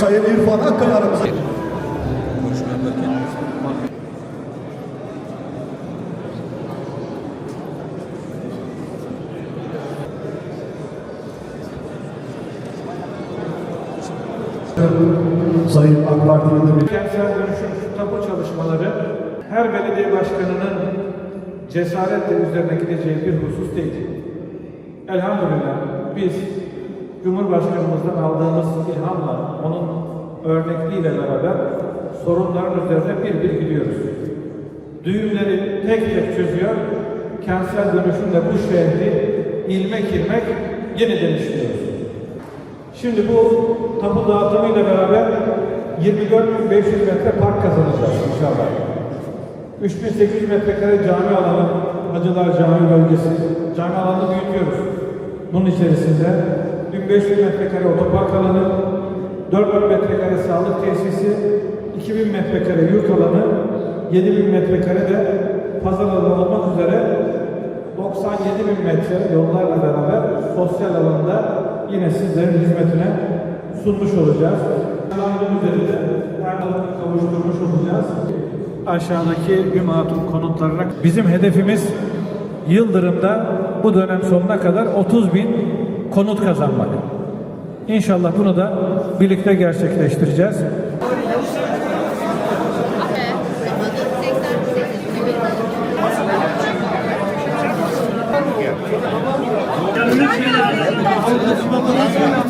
Sayın İrfan Akkaya aramıza. Sayın AK Parti'nin bir Kentsel dönüşüm tapu çalışmaları her belediye başkanının cesaretle üzerine gideceği bir husus değil. Elhamdülillah biz Cumhurbaşkanımızdan aldığımız örnekliğiyle beraber sorunların üzerine bir bir gidiyoruz. Düğümleri tek tek çözüyor, kentsel dönüşümle bu şehri ilmek ilmek yeniden işliyoruz. Şimdi bu tapu dağıtımıyla beraber 24.500 metre park kazanacağız inşallah. 3800 metrekare cami alanı, Hacılar Cami bölgesi, cami alanını büyütüyoruz. Bunun içerisinde 1500 metrekare otopark alanı, 4000 metrekare sağlık tesisi, 2000 metrekare yurt alanı, 7000 metrekare de pazar alanı olmak üzere 97 bin metre yollarla beraber sosyal alanda yine sizlerin hizmetine sunmuş olacağız. Alanın üzerinde tarafı kavuşturmuş olacağız. Aşağıdaki Gümatun konutlarına bizim hedefimiz Yıldırım'da bu dönem sonuna kadar 30 bin konut kazanmak. İnşallah bunu da birlikte gerçekleştireceğiz. Yanlış şeyler.